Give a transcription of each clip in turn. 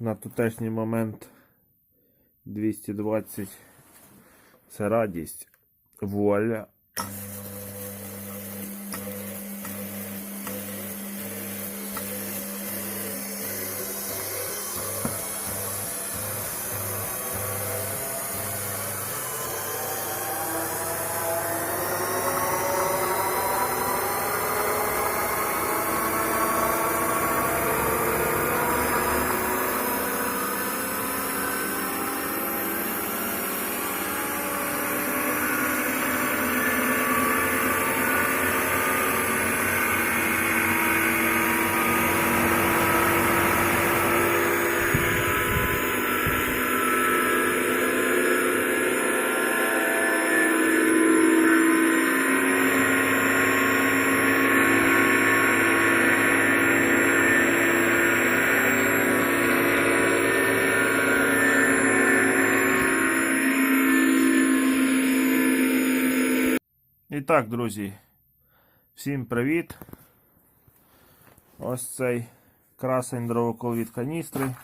на тутешній момент 220 це радість, воля. І так, друзі, всім привіт. Ось цей красень дровокол від каністри,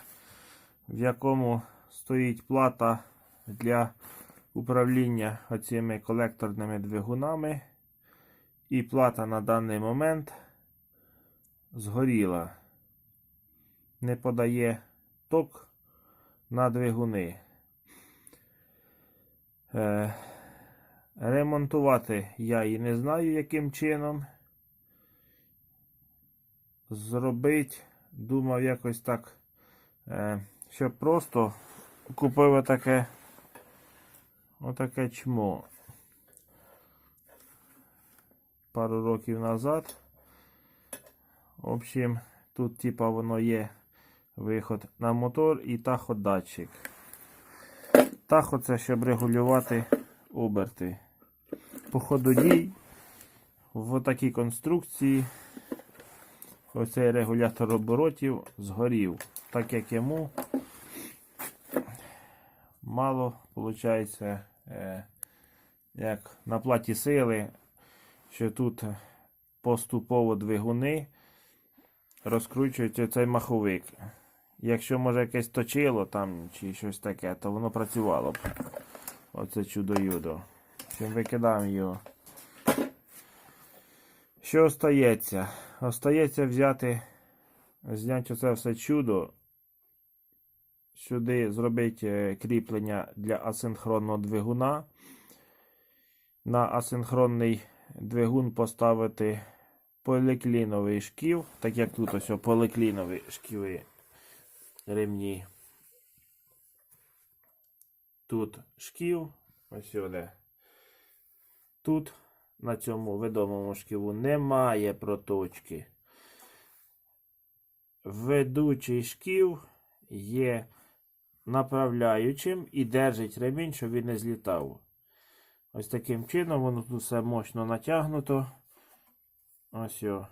в якому стоїть плата для управління оціми колекторними двигунами. І плата на даний момент згоріла. Не подає ток на двигуни. Е, Ремонтувати я і не знаю, яким чином. Зробити, думав якось так, е, щоб просто купив отаке, отаке чмо. Пару років назад. В общем, тут типа воно є виход на мотор і таходатчик. Тахо це щоб регулювати оберти. По ходу дій в такій конструкції оцей регулятор оборотів згорів, так як йому мало виходить, як на платі сили, що тут поступово двигуни розкручують оцей маховик. Якщо може якесь точило там чи щось таке, то воно працювало б. Оце чудо-юдо. Чим викидаємо його. Що остається? Остається взяти, зняти оце все чудо. Сюди зробити е, кріплення для асинхронного двигуна. На асинхронний двигун поставити полікліновий шків, так як тут ось поліклінові шківи ремні. Тут шків, ось сюди. Тут на цьому відомому шківу немає проточки. Ведучий шків є направляючим і держить ремінь, щоб він не злітав. Ось таким чином воно тут все мощно натягнуто. Ось його.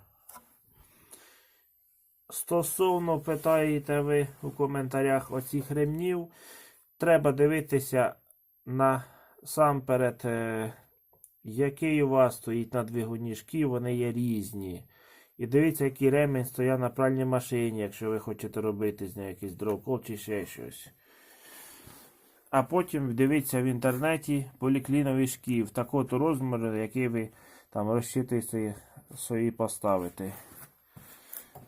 Стосовно питаєте ви у коментарях оцих ремнів, треба дивитися на сам перед, е, який у вас стоїть на двигуні шків, вони є різні. І дивіться, який ремінь стояв на пральній машині, якщо ви хочете робити з нею якийсь дровкол чи ще щось. А потім дивіться в інтернеті полікліновий шків, такого розміру, який ви там розчитуєте свої поставити.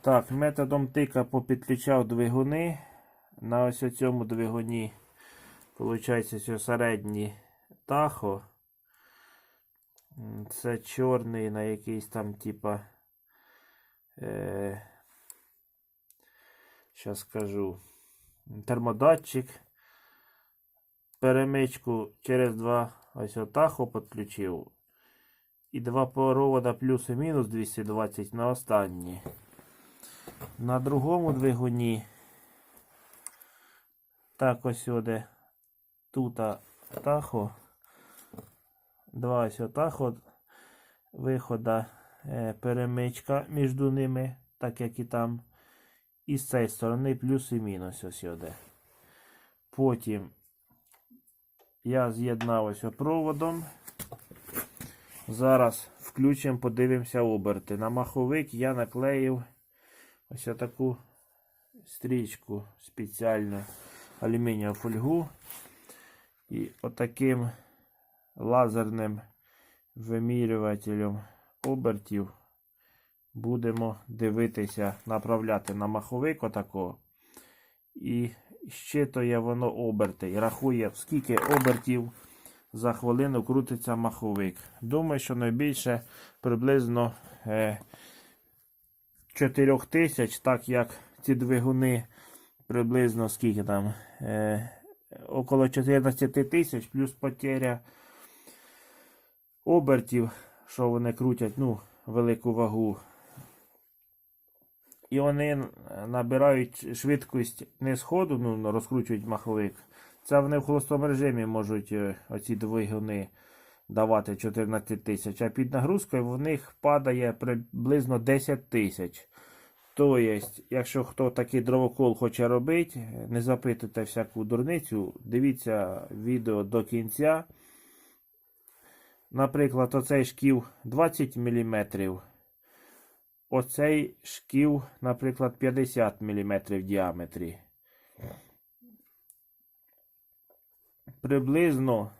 Так, методом тика попідключав двигуни. На ось цьому двигуні, виходить, середній тахо. Це чорний на якийсь там, типа. Е, Щас скажу. Термодатчик. Перемичку через два ось отахо підключив. І два провода плюс і мінус 220 на останні. На другому двигуні. Так ось сюди. Тут тахо. Два ось тахо. Вихода е, перемичка між ними, так як і там. І з цієї сторони плюс і мінус ось сюди. Потім я з'єднав ось проводом. Зараз включимо, подивимося оберти. На маховик я наклеїв ось таку стрічку спеціальну алюмінієву фольгу. І отаким лазерним вимірювателем обертів будемо дивитися, направляти на маховик отако. І щитує воно оберти. І рахує, скільки обертів за хвилину крутиться маховик. Думаю, що найбільше приблизно е, 4 тисяч, так як ці двигуни приблизно скільки там. Е, около 14 тисяч, плюс потеря обертів, що вони крутять, ну, велику вагу. І вони набирають швидкість не сходу, ну, розкручують маховик. Це вони в холостому режимі можуть е, оці двигуни давати 14 тисяч, а під нагрузкою в них падає приблизно 10 тисяч. Тобто, якщо хто такий дровокол хоче робити, не запитуйте всяку дурницю, дивіться відео до кінця. Наприклад, оцей шків 20 мм. Оцей шків, наприклад, 50 мм в діаметрі. Приблизно,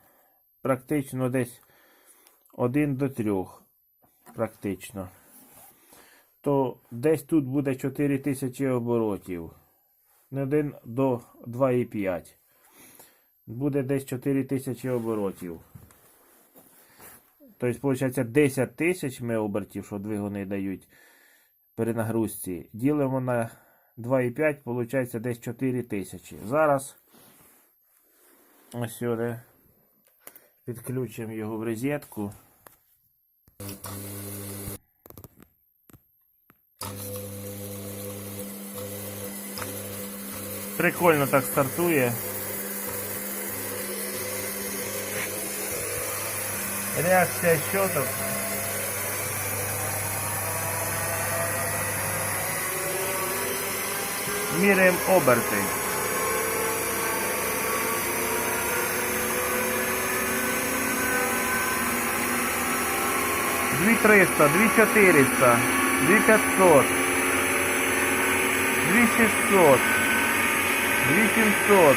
практично десь 1 до 3. Практично. То десь тут буде 4000 оборотів. Не 1 до 2,5. Буде десь 4000 оборотів. Тобто, виходить, 10 тисяч обертів, що двигуни дають при нагрузці. Ділимо на 2,5, виходить десь 4 тисячі. Зараз ось сюди підключимо його в розетку. Прикольно так стартує. Реакція щоток. Міряємо оберти. Дві триста, дві чотириста, дві п'ятсот, дві шістсот, дві сімсот.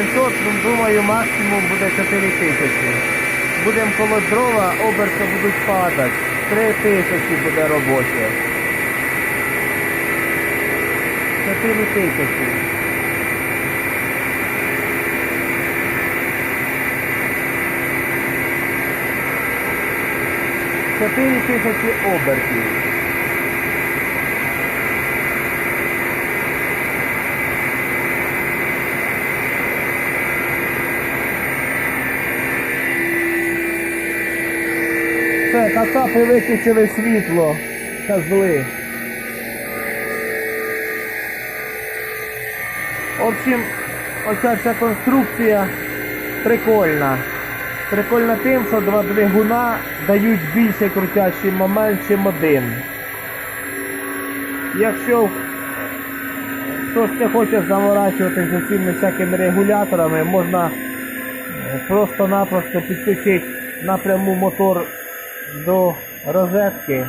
700, думаю, максимум буде 4 тисячі. Будемо коло дрова, оберти будуть падати. 3 тисячі буде робоче. 4 тисячі. Чотири тисячі обертів. Все, кацапи виключили світло. Козли. В общем, оця вся конструкція прикольна. Прикольна тим, що два двигуна дають більший крутящий момент, чим один. Якщо хтось не хоче заморачуватися з цими всякими регуляторами, можна просто-напросто підключити напряму мотор до розетки,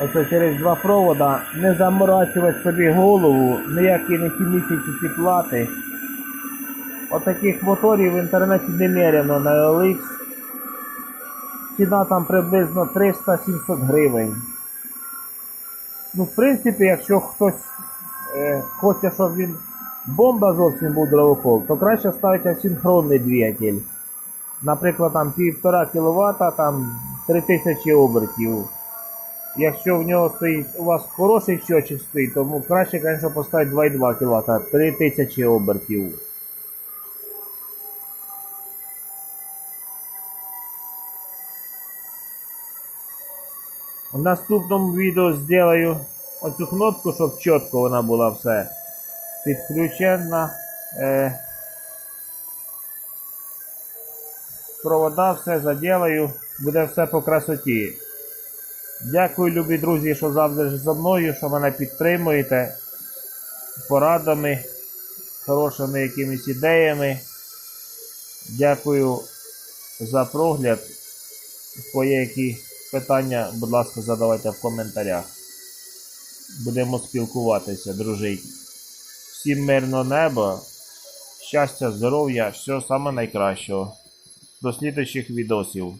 оце через два провода, не заморачувати собі голову, ніякі не хімічні ці плати. Отаких моторів в інтернеті немерено на OLX. Ціна там приблизно 300-700 гривень. Ну, в принципі, якщо хтось е, хоче, щоб він бомба зовсім був дровокол, то краще ставити асинхронний двигатель. Наприклад, там 1,5 кВт, там 3000 обертів. Якщо в нього стоїть, у вас хороший щочик стоїть, тому краще, звісно, поставити 2,2 кВт, 3000 обертів. В наступному відео зроблю оцю кнопку, щоб чітко вона була все підключена. Е, провода все заділаю, буде все по красоті. Дякую, любі друзі, що завжди зі мною, що мене підтримуєте порадами, хорошими якимись ідеями. Дякую за прогляд. Які питання, будь ласка, задавайте в коментарях. Будемо спілкуватися, дружити. Всім мирного неба, щастя, здоров'я, всього найкращого. До слідуючих відосів.